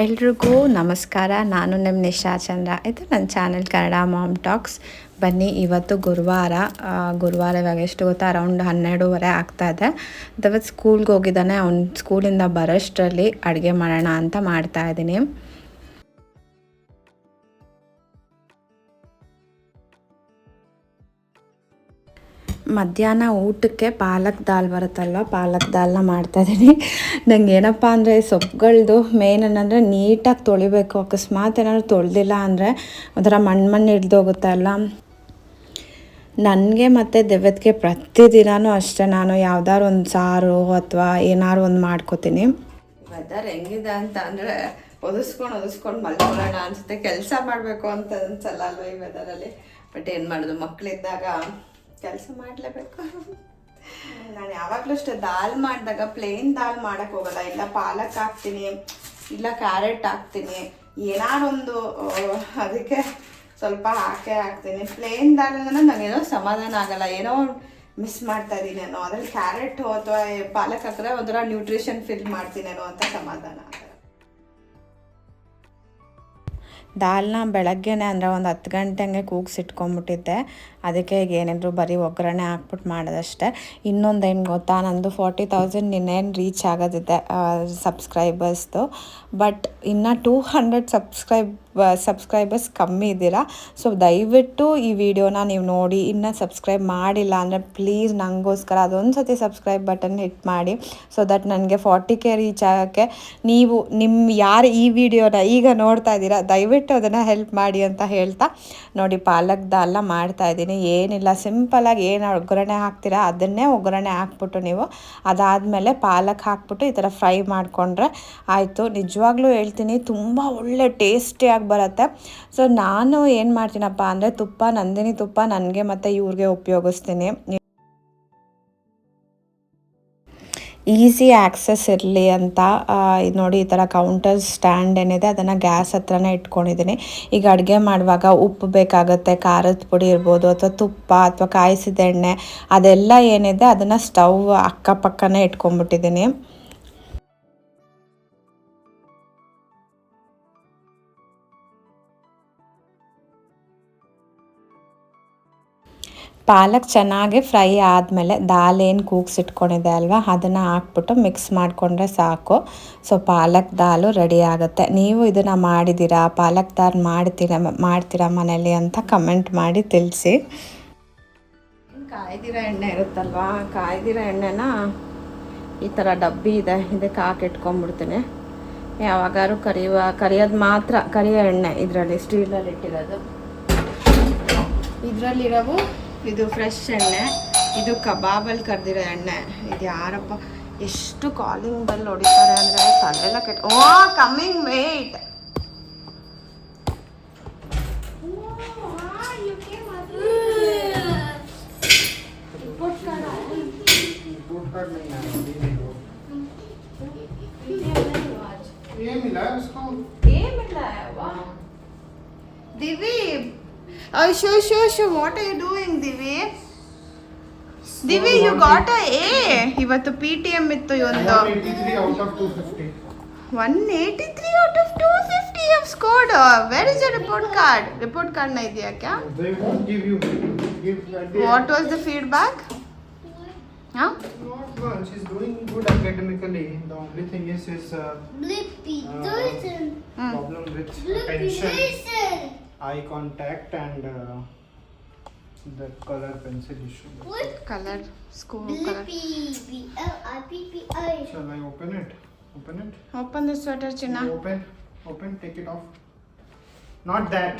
ಎಲ್ರಿಗೂ ನಮಸ್ಕಾರ. ನಾನು ನಿಮ್ಮ ನಿಶಾ ಚಂದ್ರ. ಇದು ನನ್ನ ಚಾನೆಲ್ ಕನ್ನಡ ಮಾಮ್ ಟಾಕ್ಸ್. ಬನ್ನಿ, ಇವತ್ತು ಗುರುವಾರ ಗುರುವಾರ ಇವಾಗ ಎಷ್ಟು ಗೊತ್ತಾ? ಅರೌಂಡ್ ಹನ್ನೆರಡೂವರೆ ಆಗ್ತಾ ಇದೆ. ಇವತ್ತು ಸ್ಕೂಲ್ಗೆ ಹೋಗಿದ್ದಾನೆ. ಅವ್ನು ಸ್ಕೂಲಿಂದ ಬರೋಷ್ಟರಲ್ಲಿ ಅಡುಗೆ ಮಾಡೋಣ ಅಂತ ಮಾಡ್ತಾ ಮಧ್ಯಾಹ್ನ ಊಟಕ್ಕೆ ಪಾಲಕ್ ದಾಲ್ ಬರುತ್ತಲ್ವ? ಪಾಲಕ್ ದಾಲ್ನ ಮಾಡ್ತಾಯಿದ್ದೀನಿ ನಂಗೆ ಏನಪ್ಪ ಅಂದರೆ ಸೊಪ್ಪುಗಳ್ದು ಮೇನ್ ಏನಂದರೆ ನೀಟಾಗಿ ತೊಳಿಬೇಕು. ಅಕಸ್ಮಾತ್ ಏನಾದ್ರು ತೊಳೆದಿಲ್ಲ ಅಂದರೆ ಒಂಥರ ಮಣ್ಣು ಮಣ್ಣು ಹಿಡ್ದೋಗುತ್ತಲ್ಲ ನನಗೆ ಮತ್ತು ದೆವ್ವದ್ಗೆ ಪ್ರತಿದಿನವೂ ಅಷ್ಟೇ ನಾನು ಯಾವ್ದಾದ್ರು ಒಂದು ಸಾರು ಅಥವಾ ಏನಾದ್ರು ಒಂದು ಮಾಡ್ಕೋತೀನಿ. ವೆದರ್ ಹೆಂಗಿದೆ ಅಂತ ಅಂದರೆ ಒದಿಸ್ಕೊಂಡು ಒದಿಸ್ಕೊಂಡು ಮಲ್ಕೊಳ್ಳೋಣ ಅನ್ಸುತ್ತೆ. ಕೆಲಸ ಮಾಡಬೇಕು ಅಂತ ಅನ್ಸಲ್ಲ ಅಲ್ವ ಈ ವೆದರಲ್ಲಿ ಬಟ್ ಏನು ಮಾಡೋದು? ಮಕ್ಕಳಿದ್ದಾಗ ಕೆಲಸ ಮಾಡಲೇಬೇಕು. ನಾನು ಯಾವಾಗಲೂ ಅಷ್ಟೇ, ದಾಲ್ ಮಾಡಿದಾಗ ಪ್ಲೇನ್ ದಾಲ್ ಮಾಡೋಕ್ಕೆ ಹೋಗಲ್ಲ. ಇಲ್ಲ ಪಾಲಕ್ ಹಾಕ್ತೀನಿ, ಇಲ್ಲ ಕ್ಯಾರೆಟ್ ಹಾಕ್ತೀನಿ. ಏನಾರೊಂದು ಅದಕ್ಕೆ ಸ್ವಲ್ಪ ಹಾಕೇ ಹಾಕ್ತೀನಿ. ಪ್ಲೇನ್ ದಾಲ್ ಅಂದ್ರೆ ನನಗೇನೋ ಸಮಾಧಾನ ಆಗಲ್ಲ. ಏನೋ ಮಿಸ್ ಮಾಡ್ತಾ ಇದ್ದೀನಿ ನಾನು ಅದ್ರಲ್ಲಿ ಕ್ಯಾರೆಟ್ ಅಥವಾ ಪಾಲಕ್ ಹಾಕಿದ್ರೆ ಒಂಥರ ನ್ಯೂಟ್ರಿಷನ್ ಫಿಲ್ ಮಾಡ್ತೀನೇನೋ ಅಂತ ಸಮಾಧಾನ ಆಗಲ್ಲ. ದಾಲ್ನ ಬೆಳಗ್ಗೆನೆ ಅಂದರೆ ಒಂದು ಹತ್ತು ಗಂಟೆ ಹಂಗೆ ಕೂಗ್ಸಿಟ್ಕೊಂಡ್ಬಿಟ್ಟಿದ್ದೆ ಅದಕ್ಕೆ ಈಗ ಏನಿದ್ರು ಬರೀ ಒಗ್ಗರಣೆ ಹಾಕ್ಬಿಟ್ಟು ಮಾಡೋದಷ್ಟೇ. ಇನ್ನೊಂದು ಏನು ಗೊತ್ತಾ, ನಂದು ಫಾರ್ಟಿ ತೌಸಂಡ್ ಇನ್ನೇನು ರೀಚ್ ಆಗೋದಿದೆ ಸಬ್ಸ್ಕ್ರೈಬರ್ಸ್ದು ಬಟ್ ಇನ್ನು ಟೂ ಹಂಡ್ರೆಡ್ ಸಬ್ಸ್ಕ್ರೈಬ್ ಸಬ್ಸ್ಕ್ರೈಬರ್ಸ್ ಕಮ್ಮಿ ಇದ್ದೀರಾ? ಸೊ ದಯವಿಟ್ಟು ಈ ವಿಡಿಯೋನ ನೀವು ನೋಡಿ, ಇನ್ನೂ ಸಬ್ಸ್ಕ್ರೈಬ್ ಮಾಡಿಲ್ಲ ಅಂದರೆ ಪ್ಲೀಸ್ ನನಗೋಸ್ಕರ ಅದೊಂದು ಸತಿ ಸಬ್ಸ್ಕ್ರೈಬ್ ಬಟನ್ ಹಿಟ್ ಮಾಡಿ. ಸೊ ದಟ್ ನನಗೆ ಫಾರ್ಟಿ ಕೆ ರೀಚ್ ಆಗೋಕ್ಕೆ ನೀವು ನಿಮ್ಮ ಯಾರು ಈ ವಿಡಿಯೋನ ಈಗ ನೋಡ್ತಾ ಇದ್ದೀರಾ, ದಯವಿಟ್ಟು ಅದನ್ನು ಹೆಲ್ಪ್ ಮಾಡಿ ಅಂತ ಹೇಳ್ತಾ. ನೋಡಿ, ಪಾಲಕ್ ದಾಲ್ನ ಮಾಡ್ತಾ ಇದ್ದೀನಿ. ಏನಿಲ್ಲ ಸಿಂಪಲಾಗಿ ಏನು ಒಗ್ಗರಣೆ ಹಾಕ್ತೀರಾ ಅದನ್ನೇ ಒಗ್ಗರಣೆ ಹಾಕ್ಬಿಟ್ಟು ನೀವು ಅದಾದಮೇಲೆ ಪಾಲಕ್ ಹಾಕ್ಬಿಟ್ಟು ಈ ಥರ ಫ್ರೈ ಮಾಡಿಕೊಂಡ್ರೆ ಆಯಿತು. ನಿಜವಾಗ್ಲೂ ಹೇಳ್ತೀನಿ, ತುಂಬ ಒಳ್ಳೆ ಟೇಸ್ಟಿಯಾಗಿ ಬರುತ್ತೆ. ಸೊ ನಾನು ಏನು ಮಾಡ್ತೀನಪ್ಪ ಅಂದರೆ ತುಪ್ಪ, ನಂದಿನಿ ತುಪ್ಪ ನನಗೆ ಮತ್ತು ಇವ್ರಿಗೆ ಉಪಯೋಗಿಸ್ತೀನಿ. ಈಸಿ ಆ್ಯಕ್ಸಸ್ ಇರಲಿ ಅಂತ ನೋಡಿ ಈ ಥರ ಕೌಂಟರ್ ಸ್ಟ್ಯಾಂಡ್ ಏನಿದೆ ಅದನ್ನು ಗ್ಯಾಸ್ ಹತ್ರನೇ ಇಟ್ಕೊಂಡಿದ್ದೀನಿ ಈಗ ಅಡುಗೆ ಮಾಡುವಾಗ ಉಪ್ಪು ಬೇಕಾಗುತ್ತೆ, ಖಾರದ ಪುಡಿ ಇರ್ಬೋದು ಅಥವಾ ತುಪ್ಪ ಅಥವಾ ಕಾಯಿಸಿದ ಎಣ್ಣೆ ಅದೆಲ್ಲ ಏನಿದೆ ಅದನ್ನು ಸ್ಟವ್ ಅಕ್ಕಪಕ್ಕನೇ ಇಟ್ಕೊಂಡ್ಬಿಟ್ಟಿದ್ದೀನಿ ಪಾಲಕ್ ಚೆನ್ನಾಗಿ ಫ್ರೈ ಆದಮೇಲೆ ದಾಲ್ ಏನು ಕೂಗ್ಸಿಟ್ಕೊಂಡಿದೆ ಅಲ್ವಾ, ಅದನ್ನು ಹಾಕ್ಬಿಟ್ಟು ಮಿಕ್ಸ್ ಮಾಡಿಕೊಂಡ್ರೆ ಸಾಕು. ಸೊ ಪಾಲಕ್ ದಾಲು ರೆಡಿ ಆಗುತ್ತೆ. ನೀವು ಇದನ್ನು ಮಾಡಿದ್ದೀರಾ? ಪಾಲಕ್ ದಾಲ್ ಮಾಡ್ತೀರಾ ಮಾಡ್ತೀರಾ ಮನೇಲಿ ಅಂತ ಕಮೆಂಟ್ ಮಾಡಿ ತಿಳಿಸಿ. ಕಾಯ್ದಿರೋ ಎಣ್ಣೆ ಇರುತ್ತಲ್ವಾ? ಕಾಯ್ದಿರೋ ಎಣ್ಣೆನ ಈ ಥರ ಡಬ್ಬಿ ಇದೆ, ಇದಕ್ಕೆ ಹಾಕಿಟ್ಕೊಂಡ್ಬಿಡ್ತೀನಿ ಯಾವಾಗಾದ್ರೂ ಕರಿಯುವ, ಕರಿಯೋದು ಮಾತ್ರ ಕರಿಯೋ ಎಣ್ಣೆ ಇದರಲ್ಲಿ ಸ್ಟೀಲಲ್ಲಿ ಇಟ್ಟಿರೋದು. ಇದರಲ್ಲಿರೋವು ಇದು ಫ್ರೆಶ್ ಎಣ್ಣೆ. ಇದು ಕಬಾಬಲ್ಲಿ ಕರೆದಿರೋ ಎಣ್ಣೆ. ಇದು ಯಾರಪ್ಪ? ಎಷ್ಟು ಕಾಲಿಂಗ್ ಬೆಲ್ ಹೊಡಿತಾರೆ ಅಂದರೆ ತಲೆಲ್ಲ ಕೆಟ್ಟ ಓ ಕಮ್ಮಿಂಗ್ ವೇಟ್ ये Oh, sure sure sure what are you doing, Divi? So Divi, you got a A. You got a PTM with the Yonda. 183 out of 250. 183 out of 250 you have scored. Where is your report card? Report card na idea? They won't give you. Give what was the feedback? Huh? Not well. She's doing good academically. The only thing is, is uh, Blippi. Uh, hmm. problem with Blippi. attention eye contact and uh, the color pencil issue. What color? School color. Shall I open it? Open it. Open the sweater, China. Open. Open. Take it off. Not that.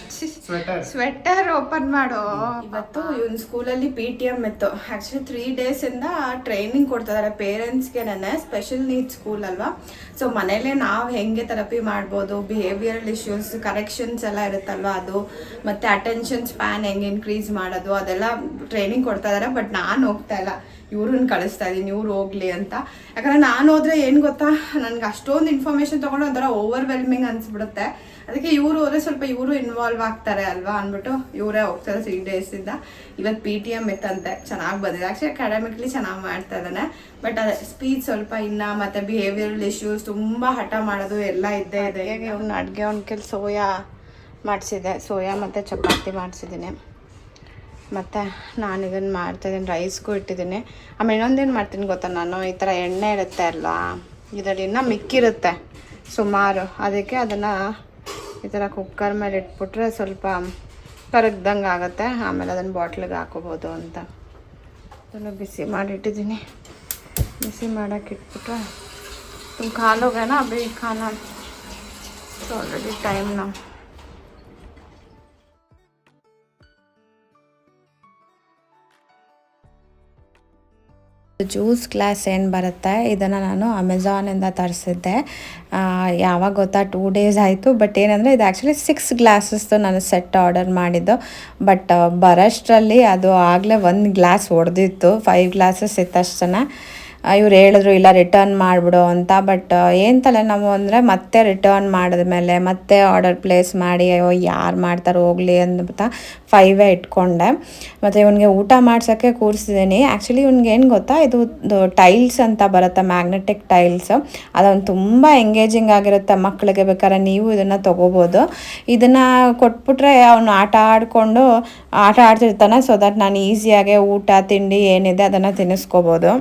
Sweater. Sweater open ಮಾಡೋ. ಇವತ್ತು ಇವನ್ ಸ್ಕೂಲಲ್ಲಿ P T M ಇತ್ತು. Actually three ಇಂದ training ಕೊಡ್ತಾ ಇದ್ದಾರೆ ಪೇರೆಂಟ್ಸ್ಗೆ ನನ್ನ ಸ್ಪೆಷಲ್ ನೀಡ್ ಸ್ಕೂಲ್ ಅಲ್ವಾ? ಸೊ ಮನೇಲೆ ನಾವು ಹೆಂಗೆ ಥೆರಪಿ ಮಾಡ್ಬೋದು ಬಿಹೇವಿಯರಲ್ ಇಶ್ಯೂಸ್ ಕರೆಕ್ಷನ್ಸ್ ಎಲ್ಲ ಇರುತ್ತಲ್ವಾ ಅದು? ಮತ್ತೆ ಅಟೆನ್ಷನ್ ಸ್ಪ್ಯಾನ್ ಹೆಂಗೆ ಇನ್ಕ್ರೀಸ್ ಮಾಡೋದು? ಅದೆಲ್ಲ ಟ್ರೈನಿಂಗ್ ಕೊಡ್ತಾ ಇದ್ದಾರೆ ಬಟ್ ನಾನು ಹೋಗ್ತಾ ಇಲ್ಲ. ಇವ್ರನ್ನ ಕಳಿಸ್ತಾ ಇದ್ದೀನಿ ಇವ್ರು ಹೋಗ್ಲಿ ಅಂತ. ಯಾಕಂದ್ರೆ ನಾನು ಹೋದ್ರೆ ಏನು ಗೊತ್ತಾ? ನನಗೆ ಅಷ್ಟೊಂದು ಇನ್ಫಾರ್ಮೇಷನ್ ತೊಗೊಂಡು ಒಂಥರ ಓವರ್ವೆಲ್ಮಿಂಗ್ ಅನ್ಸ್ಬಿಡುತ್ತೆ. ಅದಕ್ಕೆ ಇವರು ಹೋದ್ರೆ ಸ್ವಲ್ಪ ಇವರು ಇನ್ವಾಲ್ವ್ ಆಗ್ತಾರೆ ಅಲ್ವಾ ಅಂದ್ಬಿಟ್ಟು ಇವರೇ ಹೋಗ್ತಾರೆ ತ್ರೀ ಡೇಸಿಂದ ಇವತ್ತು ಪಿ ಟಿ ಎಂ ಇತ್ತಂತೆ ಚೆನ್ನಾಗಿ ಬಂದಿದೆ. ಆ್ಯಕ್ಚುಲಿ ಅಕಾಡೆಮಿಕ್ಲಿ ಚೆನ್ನಾಗಿ ಮಾಡ್ತಾ ಇದ್ದಾನೆ. ಬಟ್ ಅದೇ ಸ್ಪೀಚ್ ಸ್ವಲ್ಪ ಇನ್ನ ಮತ್ತೆ ಬಿಹೇವಿಯರಲ್ ಇಶ್ಯೂಸ್ ತುಂಬ ಹಠ ಮಾಡೋದು ಎಲ್ಲ ಇದ್ದೇ ಇದೆ. ಅವ್ನ ಅಡುಗೆ ಅವ್ನ ಕೆಲ ಸೋಯಾ ಮಾಡಿಸಿದೆ ಸೋಯಾ ಮತ್ತು ಚಪಾತಿ ಮಾಡಿಸಿದ್ದೀನಿ. ಮತ್ತು ನಾನು ಇದನ್ನು ಮಾಡ್ತಾಯಿದ್ದೀನಿ ರೈಸ್ಗೂ ಇಟ್ಟಿದ್ದೀನಿ. ಆಮೇಲೆ ಇನ್ನೊಂದೇನು ಮಾಡ್ತೀನಿ ಗೊತ್ತಾ ನಾನು? ಈ ಥರ ಎಣ್ಣೆ ಇರುತ್ತೆ ಅಲ್ವಾ? ಇದರಲ್ಲಿ ಇನ್ನೂ ಮಿಕ್ಕಿರುತ್ತೆ. ಸುಮಾರು. ಅದಕ್ಕೆ ಅದನ್ನು ಈ ಥರ ಕುಕ್ಕರ್ ಮೇಲೆ ಇಟ್ಬಿಟ್ರೆ ಸ್ವಲ್ಪ ಕರಗ್ದಂಗೆ ಆಗುತ್ತೆ. ಆಮೇಲೆ ಅದನ್ನು ಬಾಟ್ಲಿಗೆ ಹಾಕೋಬೋದು ಅಂತ. ಅದನ್ನು ಬಿಸಿ ಮಾಡಿಟ್ಟಿದ್ದೀನಿ ಬಿಸಿ ಮಾಡೋಕೆ ಇಟ್ಬಿಟ್ರೆ ತುಂಬ ಖಾಲೋಗೇನಾ ಅಭಿ ಖಾನ ಸೊ ಆಲ್ರೆಡಿ ಟೈಮ್ ನಾವು ಜ್ಯೂಸ್ ಗ್ಲಾಸ್ ಏನು ಬರುತ್ತೆ, ಇದನ್ನು ನಾನು ಅಮೆಝಾನಿಂದ ತರಿಸಿದ್ದೆ. ಯಾವಾಗ ಗೊತ್ತಾ, ಟೂ ಡೇಸ್ ಆಯಿತು. ಬಟ್ ಏನಂದರೆ, ಇದು ಆ್ಯಕ್ಚುಲಿ ಸಿಕ್ಸ್ ಗ್ಲಾಸಸ್ದು ನಾನು ಸೆಟ್ ಆರ್ಡರ್ ಮಾಡಿದ್ದು. ಬಟ್ ಬರೋಷ್ಟರಲ್ಲಿ ಅದು ಆಗಲೇ ಒಂದು ಗ್ಲಾಸ್ ಒಡೆದಿತ್ತು. ಫೈವ್ ಗ್ಲಾಸಸ್ ಇತ್ತಷ್ಟನ್ನು ಇವ್ರು ಹೇಳಿದ್ರು, ಇಲ್ಲ ರಿಟರ್ನ್ ಮಾಡಿಬಿಡು ಅಂತ. ಬಟ್ ಏನು ತಲೆನೋವು ಅಂದರೆ ಮತ್ತೆ ರಿಟರ್ನ್ ಮಾಡಿದ ಮೇಲೆ ಮತ್ತೆ ಆರ್ಡರ್ ಪ್ಲೇಸ್ ಮಾಡಿ, ಅಯ್ಯೋ, ಯಾರು ಮಾಡ್ತಾರೆ ಹೋಗಲಿ ಅಂತ ಫೈವೇ ಇಟ್ಕೊಂಡೆ. ಮತ್ತು ಇವನಿಗೆ ಊಟ ಮಾಡ್ಸೋಕ್ಕೆ ಕೂರಿಸಿದ್ದೀನಿ. ಆ್ಯಕ್ಚುಲಿ ಇವನಿಗೆ ಏನು ಗೊತ್ತಾ? ಇದು ಟೈಲ್ಸ್ ಅಂತ ಬರುತ್ತೆ ಮ್ಯಾಗ್ನೆಟಿಕ್ ಟೈಲ್ಸ್ ಅದೊಂದು ತುಂಬ ಎಂಗೇಜಿಂಗ್ ಆಗಿರುತ್ತೆ ಮಕ್ಕಳಿಗೆ ಬೇಕಾದ್ರೆ ನೀವು ಇದನ್ನು ತೊಗೋಬೋದು. ಇದನ್ನು ಕೊಟ್ಬಿಟ್ರೆ ಅವನು ಆಟ ಆಡಿಕೊಂಡು, ಆಟ ಆಡ್ತಿರ್ತಾನೆ. ಸೊ ದಟ್ ನಾನು ಈಸಿಯಾಗೆ ಊಟ, ತಿಂಡಿ ಏನಿದೆ ಅದನ್ನು ತಿನ್ನಿಸ್ಕೋಬೋದು.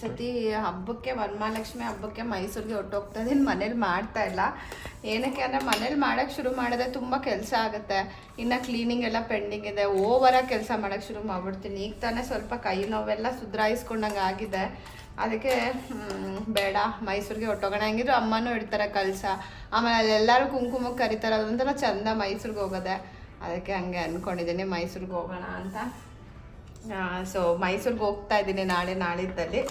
ಸತಿ ಹಬ್ಬಕ್ಕೆ, ವರಮಹಾಲಕ್ಷ್ಮಿ ಹಬ್ಬಕ್ಕೆ ಮೈಸೂರಿಗೆ ಹೊಟ್ಟೋಗ್ತಾ ಇದ್ದೀನಿ ಮನೇಲಿ ಮಾಡ್ತಾ ಇಲ್ಲ. ಏನಕ್ಕೆ ಅಂದರೆ ಮನೇಲಿ ಮಾಡೋಕ್ಕೆ ಶುರು ಮಾಡಿದ್ರೆ ತುಂಬ ಕೆಲಸ ಆಗುತ್ತೆ. ಇನ್ನು ಕ್ಲೀನಿಂಗ್ ಎಲ್ಲ ಪೆಂಡಿಂಗ್ ಇದೆ. ಓವರಾಗಿ ಕೆಲಸ ಮಾಡೋಕ್ಕೆ ಶುರು ಮಾಡ್ಬಿಡ್ತೀನಿ. ಈಗ ತಾನೇ ಸ್ವಲ್ಪ ಕೈ ನೋವೆಲ್ಲ ಸುಧಾರಿಸ್ಕೊಂಡಂಗೆ ಆಗಿದೆ. ಅದಕ್ಕೆ ಬೇಡ. ಮೈಸೂರಿಗೆ ಹೊಟ್ಟೋಗೋಣ ಹೆಂಗಿದ್ರು ಅಮ್ಮನೂ ಇಡ್ತಾರೆ ಕಲಸ. ಆಮೇಲೆ ಅಲ್ಲೆಲ್ಲರೂ ಕುಂಕುಮಕ್ಕೆ ಕರಿತಾರೆ ಅದೊಂಥರ ಚಂದ ಮೈಸೂರಿಗೆ ಹೋಗೋದೆ. ಅದಕ್ಕೆ ಹಂಗೆ ಅಂದ್ಕೊಂಡಿದ್ದೀನಿ ಮೈಸೂರಿಗೆ ಹೋಗೋಣ ಅಂತ. ಸೊ ಮೈಸೂರಿಗೆ ಹೋಗ್ತಾ ಇದ್ದೀನಿ ನಾಳೆ, ನಾಳಿದ್ದಲ್ಲಿ.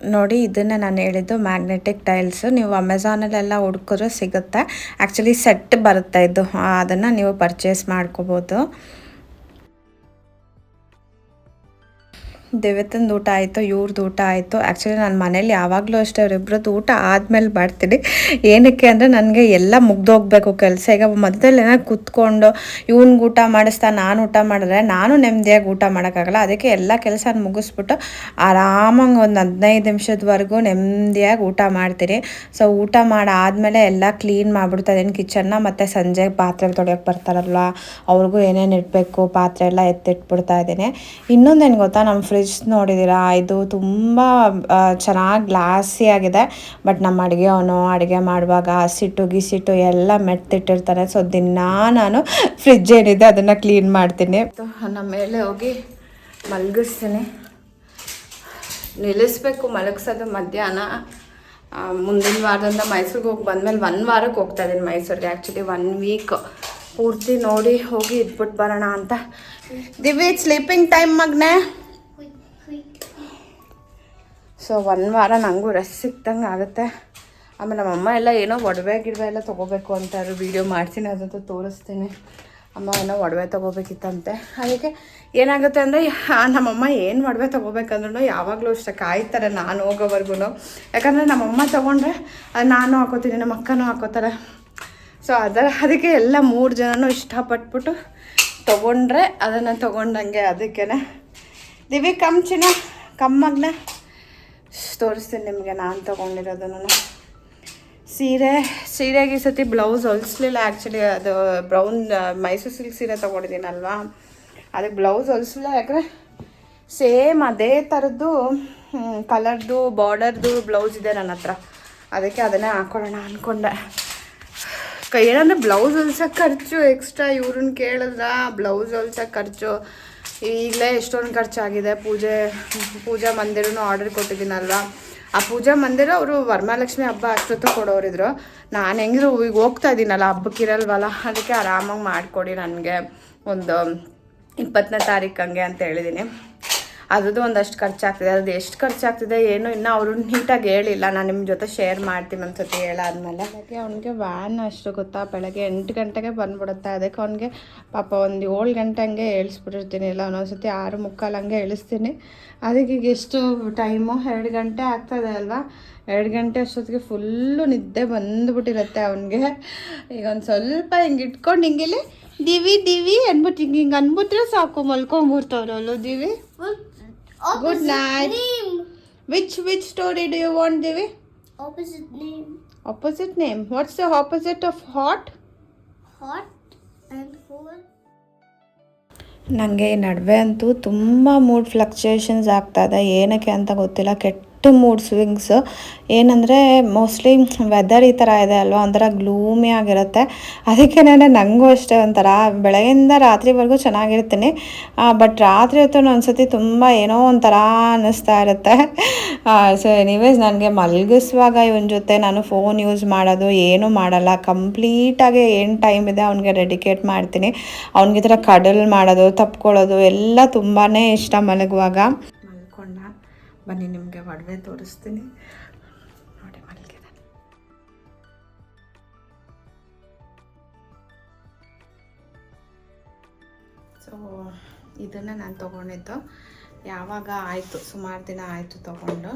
ನೋಡಿ, ಇದನ್ನು ನಾನು ಹೇಳಿದ್ದು ಮ್ಯಾಗ್ನೆಟಿಕ್ ಟೈಲ್ಸು ನೀವು ಅಮೆಝಾನಲ್ಲೆಲ್ಲ ಹುಡ್ಕಿದ್ರೆ ಸಿಗುತ್ತೆ. ಆ್ಯಕ್ಚುಲಿ ಸೆಟ್ ಬರುತ್ತೆ ಇದು. ಅದನ್ನು ನೀವು ಪರ್ಚೇಸ್ ಮಾಡ್ಕೋಬೋದು. ದೇವತಂದು ಊಟ ಆಯಿತು ಇವ್ರದ್ದು ಊಟ ಆಯಿತು ಆ್ಯಕ್ಚುಲಿ ನಾನು ಮನೇಲಿ ಯಾವಾಗಲೂ ಅಷ್ಟೇ, ಅವರಿಬ್ರದ್ದು ಊಟ ಆದಮೇಲೆ ಮಾಡ್ತೀನಿ. ಏನಕ್ಕೆ ಅಂದರೆ ನನಗೆ ಎಲ್ಲ ಮುಗ್ದೋಗ್ಬೇಕು ಕೆಲಸ. ಈಗ ಮಧ್ಯದಲ್ಲಿ ಏನೋ ಕೂತ್ಕೊಂಡು ಇವ್ನಿಗೆ ಊಟ ಮಾಡಿಸ್ತಾ, ನಾನು ಊಟ ಮಾಡಿದ್ರೆ ನಾನು ನೆಮ್ಮದಿಯಾಗಿ ಊಟ ಮಾಡೋಕ್ಕಾಗಲ್ಲ. ಅದಕ್ಕೆ ಎಲ್ಲ ಕೆಲಸ ಮುಗಿಸ್ಬಿಟ್ಟು ಆರಾಮಾಗಿ ಒಂದು ಹದಿನೈದು ನಿಮಿಷದವರೆಗೂ ನೆಮ್ಮದಿಯಾಗಿ ಊಟ ಮಾಡ್ತೀನಿ. ಸೊ ಊಟ ಮಾಡಾದಮೇಲೆ ಎಲ್ಲ ಕ್ಲೀನ್ ಮಾಡಿಬಿಡ್ತಾ ಇದ್ದೀನಿ ಕಿಚನ್ನ ಮತ್ತು ಸಂಜೆ ಪಾತ್ರೆ ತೊಳೆಯೋಕೆ ಬರ್ತಾರಲ್ವ, ಅವ್ರಿಗೂ ಏನೇನು ಇಡಬೇಕು, ಪಾತ್ರೆ ಎಲ್ಲ ಎತ್ತಿಟ್ಬಿಡ್ತಾ ಇದ್ದೀನಿ ಇನ್ನೊಂದೇನು ಗೊತ್ತಾ ನಮ್ಮ ಫ್ರಿಜ್ ನೋಡಿದ್ದೀರಾ? ಇದು ತುಂಬ ಚೆನ್ನಾಗಿ ಗ್ಲಾಸಿ ಆಗಿದೆ. ಬಟ್ ನಮ್ಮ ಅಡುಗೆ ಅವನು ಅಡುಗೆ ಮಾಡುವಾಗ ಹಸಿಟ್ಟು, ಗಿಸಿಟ್ಟು ಎಲ್ಲ ಮೆತ್ತಿಟ್ಟಿರ್ತಾನೆ. ಸೊ ದಿನ ನಾನು ಫ್ರಿಜ್ ಏನಿದೆ ಅದನ್ನು ಕ್ಲೀನ್ ಮಾಡ್ತೀನಿ. ನಮ್ಮ ಮೇಲೆ ಹೋಗಿ ಮಲಗಿಸ್ತೀನಿ. ನಿಲ್ಲಿಸ್ಬೇಕು, ಮಲಗಿಸೋದು ಮಧ್ಯಾಹ್ನ. ಮುಂದಿನ ವಾರದಿಂದ ಮೈಸೂರಿಗೆ ಹೋಗಿ ಬಂದಮೇಲೆ ಒನ್ ವಾರಕ್ಕೆ ಹೋಗ್ತಾ ಇದ್ದೀನಿ ಮೈಸೂರಿಗೆ. ಆ್ಯಕ್ಚುಲಿ ಒನ್ ವೀಕ್ ಪೂರ್ತಿ ನೋಡಿ ಹೋಗಿ ಇದ್ಬಿಟ್ಟು ಬರೋಣ ಅಂತ. ದಿವಿ ಸ್ಲೀಪಿಂಗ್ ಟೈಮ್ ಮಗ್ನೆ. ಸೊ ಒಂದು ವಾರ ನನಗೂ ರೆಸ್ಟ್ ಸಿಕ್ದಂಗೆ ಆಗುತ್ತೆ. ಆಮೇಲೆ ನಮ್ಮಮ್ಮ ಎಲ್ಲ ಏನೋ ಒಡವೆ ಗಿಡವೆ ಎಲ್ಲ ತೊಗೋಬೇಕು ಅಂತಾರೆ ವೀಡಿಯೋ ಮಾಡ್ತೀನಿ, ಅದಂತೂ ತೋರಿಸ್ತೀನಿ. ಅಮ್ಮ ಏನೋ ಒಡವೆ ತೊಗೋಬೇಕಿತ್ತಂತೆ. ಅದಕ್ಕೆ ಏನಾಗುತ್ತೆ ಅಂದರೆ ನಮ್ಮಮ್ಮ ಏನು ಒಡವೆ ತೊಗೋಬೇಕಂದ್ರೂ ಯಾವಾಗಲೂ ಅಷ್ಟೇ ಕಾಯ್ತಾರೆ ನಾನು ಹೋಗೋವರೆಗೂ ಯಾಕಂದರೆ ನಮ್ಮಮ್ಮ ತೊಗೊಂಡ್ರೆ ನಾನು ಹಾಕೋತೀನಿ, ನಮ್ಮ ಅಕ್ಕನೂ ಹಾಕೋತಾರೆ. ಸೊ ಅದರ, ಅದಕ್ಕೆ ಎಲ್ಲ ಮೂರು ಜನನೂ ಇಷ್ಟಪಟ್ಬಿಟ್ಟು ತೊಗೊಂಡ್ರೆ ಅದನ್ನು ತೊಗೊಂಡಂಗೆ ಅದಕ್ಕೇ ದಿವಿ, ಕಮ್ ಕಮ್ಮಗ್ನ ತೋರಿಸ್ತೀನಿ ನಿಮಗೆ, ನಾನು ತೊಗೊಂಡಿರೋದನ್ನು. ಸೀರೆ, ಸೀರೆಗೆ ಈ ಸತಿ ಬ್ಲೌಸ್ ಹೊಲಿಸ್ಲಿಲ್ಲ. ಆ್ಯಕ್ಚುಲಿ ಅದು ಬ್ರೌನ್ ಮೈಸೂರು ಸಿಲ್ಕ್ ಸೀರೆ ತೊಗೊಂಡಿದ್ದೀನಲ್ವಾ? ಅದಕ್ಕೆ ಬ್ಲೌಸ್ ಹೊಲಿಸ್ಲಿಲ್ಲ. ಯಾಕಂದರೆ ಸೇಮ್ ಅದೇ ಥರದ್ದು ಕಲರ್ದು ಬಾರ್ಡರ್ದು ಬ್ಲೌಸ್ ಇದೆ ನನ್ನ ಹತ್ರ. ಅದಕ್ಕೆ ಅದನ್ನೇ ಹಾಕೊಳ್ಳೋಣ ಅಂದ್ಕೊಂಡೆ ಏನಂದ್ರೆ ಬ್ಲೌಸ್ ಹೊಲ್ಸೋಕೆ ಖರ್ಚು ಎಕ್ಸ್ಟ್ರಾ ಇವ್ರನ್ನ ಕೇಳಿದ್ರ. ಬ್ಲೌಸ್ ಹೊಲ್ಸಕ್ಕೆ ಖರ್ಚು. ಈಗಲೇ ಎಷ್ಟೊಂದು ಖರ್ಚಾಗಿದೆ. ಪೂಜೆ, ಪೂಜಾ ಮಂದಿರನೂ ಆರ್ಡರ್ ಕೊಟ್ಟಿದ್ದೀನಲ್ವ ಆ ಪೂಜಾ ಮಂದಿರ ಅವರು ವರಮಹಾಲಕ್ಷ್ಮಿ ಹಬ್ಬ ಅಷ್ಟೊತ್ತು ಕೊಡೋರಿದ್ರು. ನಾನು ಹೆಂಗಿದ್ರು ಈಗ ಹೋಗ್ತಾ ಇದ್ದೀನಲ್ಲ ಹಬ್ಬಕ್ಕಿರಲ್ವಲ್ಲ ಅದಕ್ಕೆ ಆರಾಮಾಗಿ ಮಾಡಿಕೊಡಿ ನನಗೆ. ಒಂದು ಇಪ್ಪತ್ತನೇ ತಾರೀಕು ಹಂಗೆ ಅಂತ ಹೇಳಿದ್ದೀನಿ ಅದ್ರದ್ದು ಒಂದಷ್ಟು ಖರ್ಚಾಗ್ತಿದೆ ಅದು ಎಷ್ಟು ಖರ್ಚಾಗ್ತಿದೆ ಏನು ಇನ್ನು ಅವರು ನೀಟಾಗಿ ಹೇಳಿಲ್ಲ. ನಾನು ನಿಮ್ಮ ಜೊತೆ ಶೇರ್ ಮಾಡ್ತೀನಿ ಒಂದ್ಸತಿ ಹೇಳಾದ್ಮೇಲೆ. ಅದಕ್ಕೆ ಅವ್ನಿಗೆ ವ್ಯಾನ್ ಅಷ್ಟು ಗೊತ್ತಾ? ಬೆಳಗ್ಗೆ ಎಂಟು ಗಂಟೆಗೆ ಬಂದ್ಬಿಡುತ್ತೆ? ಅದಕ್ಕೆ ಅವ್ನಿಗೆ ಪಾಪ ಒಂದು ಏಳು ಗಂಟೆ ಹಂಗೆ ಏಳಿಸ್ಬಿಟ್ಟಿರ್ತೀನಿ ಇಲ್ಲ ಒಂದೊಂದ್ಸತಿ ಆರು ಮುಕ್ಕಾಲು ಹಂಗೆ ಇಳಿಸ್ತೀನಿ ಅದಕ್ಕೆ ಈಗ ಎಷ್ಟು ಟೈಮು? ಎರಡು ಗಂಟೆ ಆಗ್ತದೆ ಅಲ್ವಾ? ಎರಡು ಗಂಟೆ ಅಷ್ಟೊತ್ತಿಗೆ ಫುಲ್ಲು ನಿದ್ದೆ ಬಂದುಬಿಟ್ಟಿರುತ್ತೆ ಅವನಿಗೆ. ಈಗ ಒಂದು ಸ್ವಲ್ಪ ಹಿಂಗೆ ಇಟ್ಕೊಂಡು ಹಿಂಗಿಲ್ಲಿ ದಿವಿ ದಿವಿ ಅನ್ಬಿಟ್ಟು ಹಿಂಗೆ ಹಿಂಗೆ ಅನ್ಬಿಟ್ರೆ ಸಾಕು. ಮಲ್ಕೊಂಬಿಡ್ತಾವ್ರಲ್ಲ ದಿವಿ. Opposite night. name. Which which story do you want, Devi? Opposite name. Opposite name. What's the opposite of hot? Hot and cold. ನನಗೆ ಈ ನಡುವೆ ಅಂತೂ ತುಂಬ ಮೂಡ್ ಫ್ಲಕ್ಚುಯೇಷನ್ಸ್ ಇದೆ ಏನಕ್ಕೆ ಅಂತ ಗೊತ್ತಿಲ್ಲ ಕೆಟ್ಟ ಮೂಡ್ ಸ್ವಿಂಗ್ಸ್ ಏನಂದರೆ ಮೋಸ್ಟ್ಲಿ ವೆದರ್ ಈ ಥರ ಇದೆ ಅಲ್ವಾ? ಒಂಥರ ಗ್ಲೂಮಿ ಆಗಿರುತ್ತೆ. ಅದಕ್ಕೆ ನನಗೂ ಅಷ್ಟೇ ಒಂಥರ. ಬೆಳಗಿಂದ ರಾತ್ರಿವರೆಗೂ ಚೆನ್ನಾಗಿರ್ತೀನಿ. ಬಟ್ ರಾತ್ರಿ ಹೊತ್ತು ಒಂದ್ಸತಿ ತುಂಬ ಏನೋ ಒಂಥರ ಅನ್ನಿಸ್ತಾ ಇರುತ್ತೆ. ಸೊ ಎನಿವೇಸ್ ನನಗೆ ಮಲಗಿಸುವಾಗ ಇವನ ಜೊತೆ ನಾನು ಫೋನ್ ಯೂಸ್ ಮಾಡೋದು ಏನೂ ಮಾಡಲ್ಲ. ಕಂಪ್ಲೀಟಾಗಿ ಏನು ಟೈಮ್ ಇದೆ ಅವನಿಗೆ ಡೆಡಿಕೇಟ್ ಮಾಡ್ತೀನಿ. ಅವ್ನಿಗೆ ಥರ ಕಡಲ್ ಮಾಡೋದು, ತಪ್ಕೊಳ್ಳೋದು ಎಲ್ಲ ತುಂಬಾ ಇಷ್ಟ ಮಲಗುವಾಗ. ಬನ್ನಿ, ನಿಮಗೆ ಒಡವೆ ತೋರಿಸ್ತೀನಿ. ನೋಡಿ ಸೊ ಇದನ್ನು ನಾನು ತೊಗೊಂಡಿದ್ದು. ಯಾವಾಗ ಆಯಿತು, ಸುಮಾರು ದಿನ ಆಯಿತು ತೊಗೊಂಡು.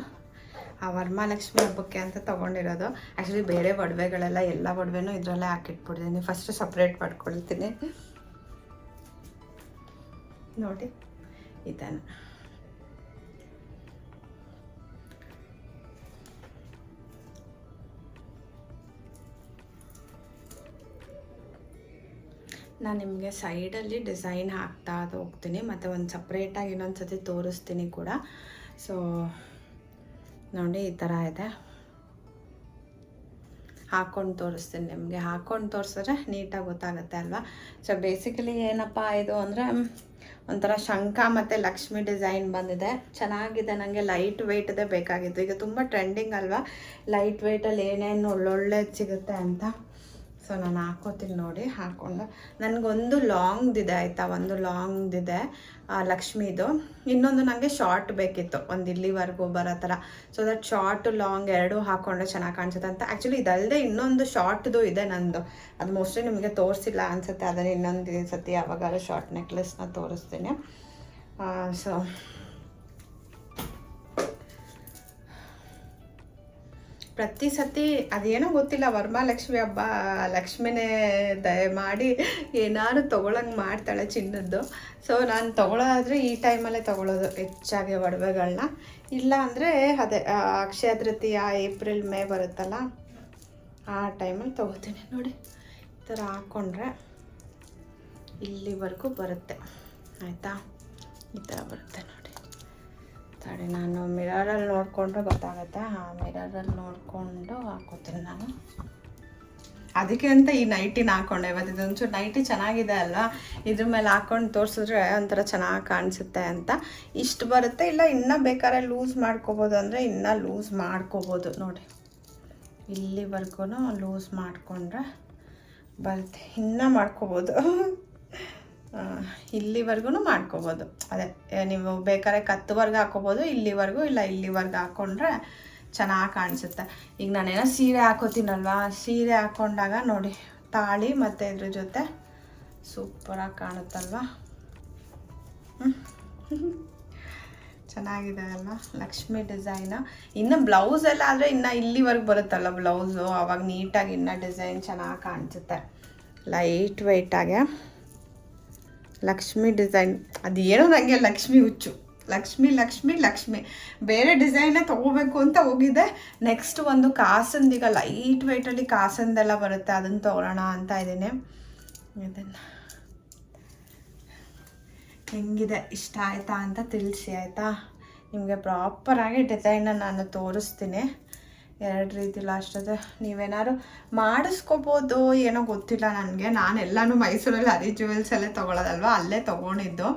ಆ ವರಮಹಾಲಕ್ಷ್ಮಿ ಹಬ್ಬಕ್ಕೆ ಅಂತ ತೊಗೊಂಡಿರೋದು. ಆ್ಯಕ್ಚುಲಿ ಬೇರೆ ಒಡವೆಗಳೆಲ್ಲ ಎಲ್ಲ ಒಡವೆನೂ ಇದರಲ್ಲೇ ಹಾಕಿಟ್ಬಿಡ್ತೀನಿ. ಫಸ್ಟ್ ಸಪ್ರೇಟ್ ಮಾಡ್ಕೊಳ್ತೀನಿ. ನೋಡಿ, ಇದನ್ನು. ನಾನು ನಿಮಗೆ ಸೈಡಲ್ಲಿ ಡಿಸೈನ್ ಹಾಕ್ತಾ ಹೋಗ್ತೀನಿ, ಮತ್ತು ಒಂದು ಸಪ್ರೇಟಾಗಿ ಇನ್ನೊಂದು ಸತಿ ತೋರಿಸ್ತೀನಿ ಕೂಡ. ಸೊ ನೋಡಿ ಈ ಥರ ಇದೆ. ಹಾಕ್ಕೊಂಡು ತೋರಿಸ್ತೀನಿ ನಿಮಗೆ. ಹಾಕ್ಕೊಂಡು ತೋರಿಸಿದ್ರೆ ನೀಟಾಗಿ ಗೊತ್ತಾಗುತ್ತೆ ಅಲ್ವಾ? ಸೊ ಬೇಸಿಕಲಿ ಏನಪ್ಪ ಇದು ಅಂದರೆ ಒಂಥರ ಶಂಖ ಮತ್ತು ಲಕ್ಷ್ಮಿ ಡಿಸೈನ್ ಬಂದಿದೆ. ಚೆನ್ನಾಗಿದೆ ನನಗೆ ಲೈಟ್ ವೆಯ್ಟದೇ ಬೇಕಾಗಿತ್ತು. ಈಗ ತುಂಬ ಟ್ರೆಂಡಿಂಗ್ ಅಲ್ವಾ? ಲೈಟ್ ವೆಯ್ಟಲ್ಲಿ ಏನೇನು ಒಳ್ಳೊಳ್ಳೆದು ಸಿಗುತ್ತೆ ಅಂತ. ಸೊ ನಾನು ಹಾಕೋತೀನಿ ನೋಡಿ ಹಾಕ್ಕೊಂಡು ನನಗೊಂದು ಲಾಂಗ್ದಿದೆ ಆಯಿತಾ, ಒಂದು ಲಾಂಗ್ದಿದೆ ಲಕ್ಷ್ಮೀದು. ಇನ್ನೊಂದು ನನಗೆ ಶಾರ್ಟ್ ಬೇಕಿತ್ತು, ಒಂದು ಇಲ್ಲಿವರೆಗೂ ಬರೋ ಥರ. ಸೊ ದಟ್ ಶಾರ್ಟ್ ಲಾಂಗ್ ಎರಡೂ ಹಾಕ್ಕೊಂಡ್ರೆ ಚೆನ್ನಾಗಿ ಕಾಣಿಸುತ್ತೆ ಅಂತ. ಆ್ಯಕ್ಚುಲಿ ಇದಲ್ಲದೆ ಇನ್ನೊಂದು ಶಾರ್ಟ್ದು ಇದೆ ನಂದು. ಅದು ಮೋಸ್ಟ್ಲಿ ನಿಮಗೆ ತೋರಿಸಿಲ್ಲ ಅನಿಸುತ್ತೆ ಅದನ್ನು ಇನ್ನೊಂದು ಸತಿ ಯಾವಾಗಾದ್ರೂ ಶಾರ್ಟ್ ನೆಕ್ಲೆಸ್ನ ತೋರಿಸ್ತೀನಿ. ಸೊ ಪ್ರತಿ ಸತಿ ಅದೇನೋ ಗೊತ್ತಿಲ್ಲ ವರಮಹಾಲಕ್ಷ್ಮಿ ಹಬ್ಬ, ಲಕ್ಷ್ಮಿನೇ ದಯ ಮಾಡಿ ಏನಾದ್ರು ತೊಗೊಳಂಗೆ ಮಾಡ್ತಾಳೆ ಚಿನ್ನದ್ದು. ಸೊ ನಾನು ತೊಗೊಳೋದಾದ್ರೆ ಈ ಟೈಮಲ್ಲೇ ತೊಗೊಳೋದು ಹೆಚ್ಚಾಗಿ ಒಡವೆಗಳನ್ನ ಇಲ್ಲ ಅಂದರೆ ಅದೇ ಅಕ್ಷಯ ತೃತೀಯ, ಏಪ್ರಿಲ್, ಮೇ ಬರುತ್ತಲ್ಲ, ಆ ಟೈಮಲ್ಲಿ ತೊಗೋತೀನಿ ನೋಡಿ. ಈ ಥರ ಹಾಕ್ಕೊಂಡ್ರೆ ಇಲ್ಲಿವರೆಗೂ ಬರುತ್ತೆ. ಆಯಿತಾ? ಈ ಥರ ಬರುತ್ತೆ. ತಡಿ ನಾನು ಮಿರರಲ್ಲಿ ನೋಡಿಕೊಂಡ್ರೆ ಗೊತ್ತಾಗುತ್ತೆ? ಆ ಮಿರರಲ್ಲಿ ನೋಡಿಕೊಂಡು ಹಾಕೋತೀನಿ ನಾನು. ಅದಕ್ಕೆ ಅಂತ ಈ ನೈಟಿನ ಹಾಕೊಂಡೆ. ಇವತ್ತು ಇದೊಂಚೂರು ನೈಟಿ ಚೆನ್ನಾಗಿದೆ ಅಲ್ವಾ? ಇದ್ರ ಮೇಲೆ ಹಾಕೊಂಡು ತೋರಿಸಿದ್ರೆ ಒಂಥರ ಚೆನ್ನಾಗಿ ಕಾಣಿಸುತ್ತೆ ಅಂತ. ಇಷ್ಟು ಬರುತ್ತೆ? ಇಲ್ಲ, ಇನ್ನೂ ಬೇಕಾದ್ರೆ ಲೂಸ್ ಮಾಡ್ಕೋಬೋದು ಅಂದರೆ ಇನ್ನೂ ಲೂಸ್ ಮಾಡ್ಕೋಬೋದು. ನೋಡಿ ಇಲ್ಲಿವರೆಗೂ ಲೂಸ್ ಮಾಡಿಕೊಂಡ್ರೆ ಬರುತ್ತೆ. ಇನ್ನೂ ಮಾಡ್ಕೋಬೋದು. ಇಲ್ಲಿವರೆಗೂ ಮಾಡ್ಕೋಬೋದು. ಅದೇ ನೀವು ಬೇಕಾದ್ರೆ ಕತ್ತುವರೆಗೆ ಹಾಕೋಬೋದು, ಇಲ್ಲಿವರೆಗೂ ಇಲ್ಲ, ಇಲ್ಲಿವರೆಗೂ ಹಾಕ್ಕೊಂಡ್ರೆ ಚೆನ್ನಾಗಿ ಕಾಣಿಸುತ್ತೆ. ಈಗ ನಾನೇನೋ ಸೀರೆ ಹಾಕೋತೀನಲ್ವಾ? ಸೀರೆ ಹಾಕ್ಕೊಂಡಾಗ ನೋಡಿ, ತಾಳಿ ಮತ್ತು ಇದ್ರ ಜೊತೆ ಸೂಪರಾಗಿ ಕಾಣುತ್ತಲ್ವಾ. ಚೆನ್ನಾಗಿದೆ ಅಲ್ವಾ? ಲಕ್ಷ್ಮಿ ಡಿಸೈನ್. ಇನ್ನು ಬ್ಲೌಸ್ ಎಲ್ಲ ಆದರೆ ಇನ್ನು ಇಲ್ಲಿವರೆಗೂ ಬರುತ್ತಲ್ಲ ಬ್ಲೌಸು. ಆವಾಗ ನೀಟಾಗಿ ಇನ್ನೂ ಡಿಸೈನ್ ಚೆನ್ನಾಗಿ ಕಾಣಿಸುತ್ತೆ. ಲೈಟ್ ವೆಯ್ಟಾಗೆ ಲಕ್ಷ್ಮಿ ಡಿಸೈನ್. ಅದು ಏನೋ ನನಗೆ ಲಕ್ಷ್ಮಿ ಹುಚ್ಚು. ಲಕ್ಷ್ಮಿ ಲಕ್ಷ್ಮಿ ಲಕ್ಷ್ಮಿ. ಬೇರೆ ಡಿಸೈನೇ ತೊಗೋಬೇಕು ಅಂತ ಹೋಗಿದ್ದೆ ನೆಕ್ಸ್ಟ್ ಒಂದು ಕಾಸಂದೀಗ ಲೈಟ್ ವೆಯ್ಟಲ್ಲಿ ಕಾಸಂದೆಲ್ಲ ಬರುತ್ತೆ. ಅದನ್ನು ತೊಗೊಳೋಣ ಅಂತ ಇದ್ದೀನಿ ಇದನ್ನು. ಹೆಂಗಿದೆ? ಇಷ್ಟ ಆಯ್ತಾ ಅಂತ ತಿಳಿಸಿ, ಆಯಿತಾ? ನಿಮಗೆ ಪ್ರಾಪರಾಗಿ ಡಿಸೈನ ನಾನು ತೋರಿಸ್ತೀನಿ. ಎರಡು ರೀತಿ ಲಾಸ್ಟದು ನೀವೇನಾದ್ರು ಮಾಡಿಸ್ಕೋಬೋದು, ಏನೋ ಗೊತ್ತಿಲ್ಲ ನನಗೆ. ನಾನೆಲ್ಲನೂ ಮೈಸೂರಲ್ಲಿ ಹರಿ ಜುವೆಲ್ಸಲ್ಲೇ ತೊಗೊಳೋದಲ್ವ? ಅಲ್ಲೇ ತೊಗೊಂಡಿದ್ದು.